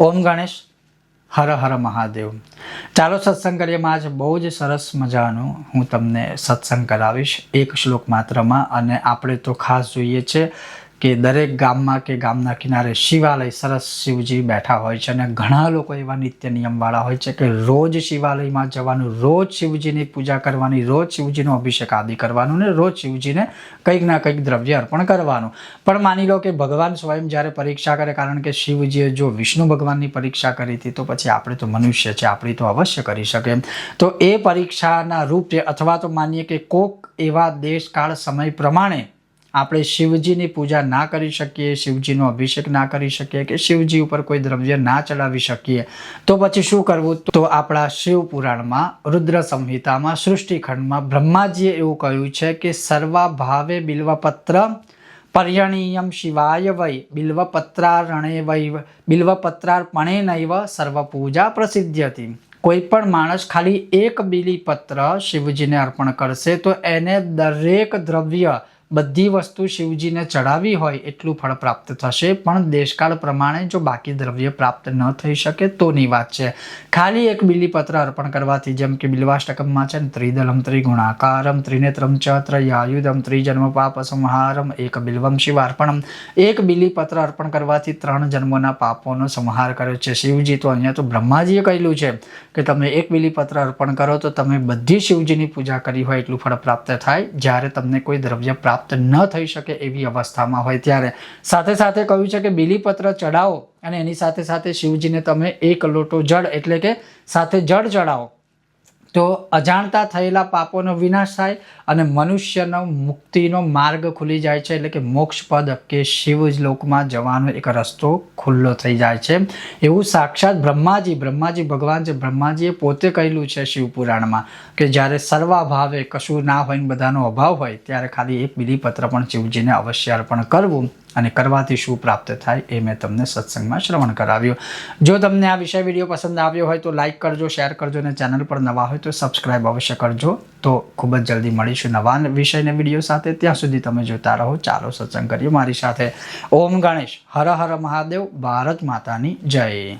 ઓમ ગણેશ, હર હર મહાદેવ. ચાલો સત્સંગ કરીએમાં આજ બહુ જ સરસ મજાનું હું તમને સત્સંગ કરાવીશ. એક શ્લોક માત્રમાં અને આપણે તો ખાસ જોઈએ છે કે દરેક ગામમાં કે ગામના કિનારે શિવાલય સરસ શિવજી બેઠા હોય છે અને ઘણા લોકો એવા નિત્ય નિયમવાળા હોય છે કે રોજ શિવાલયમાં જવાનું, રોજ શિવજીની પૂજા કરવાની, રોજ શિવજીનો અભિષેક આદિ કરવાનું ને રોજ શિવજીને કંઈક ના કંઈક દ્રવ્ય અર્પણ કરવાનું. પણ માની લો કે ભગવાન સ્વયં જ્યારે પરીક્ષા કરે, કારણ કે શિવજીએ જો વિષ્ણુ ભગવાનની પરીક્ષા કરી હતી, તો પછી આપણે તો મનુષ્ય છે, આપણી તો અવશ્ય કરી શકે તો એ પરીક્ષાના રૂપે, અથવા તો માનીએ કે કોક એવા દેશ કાળ સમય પ્રમાણે આપણે શિવજીની પૂજા ના કરી શકીએ, શિવજીનો અભિષેક ના કરી શકીએ કે શિવજી ઉપર કોઈ દ્રવ્ય ના ચડાવી શકીએ. તો પછી શું કરવું? તો આપણા શિવ પુરાણમાં, રુદ્ર સંહિતામાં, સૃષ્ટિખંડમાં બ્રહ્માજીએ એવું કહ્યું છે કે સર્વા ભાવે બિલ્વપત્ર પર્યણીયમ શિવાય વૈ બિલ્વપત્રારણે વૈ બિલ્વપત્રાર્પણે નૈવ સર્વ પૂજા પ્રસિદ્ધ્યતિ. કોઈ પણ માણસ ખાલી એક બિલીપત્ર શિવજીને અર્પણ કરશે તો એને દરેક દ્રવ્ય બધી વસ્તુ શિવજીને ચડાવી હોય એટલું ફળ પ્રાપ્ત થશે, પણ દેશકાળ પ્રમાણે જો બાકી દ્રવ્ય પ્રાપ્ત ન થઈ શકે તોની વાત છે. ખાલી એક બિલીપત્ર અર્પણ કરવાથી જેમ કે બિલવાષ્ટકમમાં છે ને ત્રિદલમ ત્રિગુણાકારમ, ત્રિનેત્રમ ચ ત્રયાયુધમ, ત્રિજન્મ પાપ સંહારમ, એક બિલ્વમ શિવાર્પણમ એક બિલીપત્ર અર્પણ કરવાથી ત્રણ જન્મોના પાપોનો સંહાર કર્યો છે. શિવજી તો અહીંયા તો બ્રહ્માજીએ કહેલું છે કે તમે એક બિલીપત્ર અર્પણ કરો તો તમે બધી શિવજીની પૂજા કરી હોય એટલું ફળ પ્રાપ્ત થાય. જ્યારે તમને કોઈ દ્રવ્ય પ્રાપ્ત ન થઈ શકે એવી અવસ્થામાં હોય ત્યારે. સાથે સાથે કહ્યું છે કે બિલીપત્ર ચડાવો અને એની સાથે સાથે શિવજીને તમે એક લોટો જળ એટલે કે સાથે જળ ચડાવો. તો અજાણતા થયેલા પાપોનો વિનાશ થાય અને મનુષ્યનો મુક્તિનો માર્ગ ખુલી જાય છે. એટલે કે મોક્ષ પદ કે શિવ લોકમાં જવાનો એક રસ્તો ખુલ્લો થઈ જાય છે. એવું સાક્ષાત બ્રહ્માજી બ્રહ્માજી ભગવાન છે બ્રહ્માજીએ પોતે કહેલું છે શિવ પુરાણમાં કે જ્યારે સર્વાભાવે કશું ના હોય ને બધાનો અભાવ હોય, ત્યારે ખાલી એક બિલીપત્ર પણ શિવજીને અવશ્ય અર્પણ કરવું અને કરવાથી શું પ્રાપ્ત થાય એ મેં તમને સત્સંગમાં શ્રવણ કરાવ્યું. જો તમને આ વિષય વીડિયો પસંદ આવ્યો હોય તો લાઇક કરજો, શેર કરજો અને ચેનલ પર નવા હોય તો સબસ્ક્રાઇબ અવશ્ય કરજો. તો ખૂબ જ જલ્દી મળીશું નવા વિષયના વીડિયો સાથે. ત્યાં સુધી તમે જોતા રહો. ચાલો સત્સંગ કરીએ. મારી સાથે ઓમ ગણેશ. હર હર મહાદેવ. ભારત માતાની જય.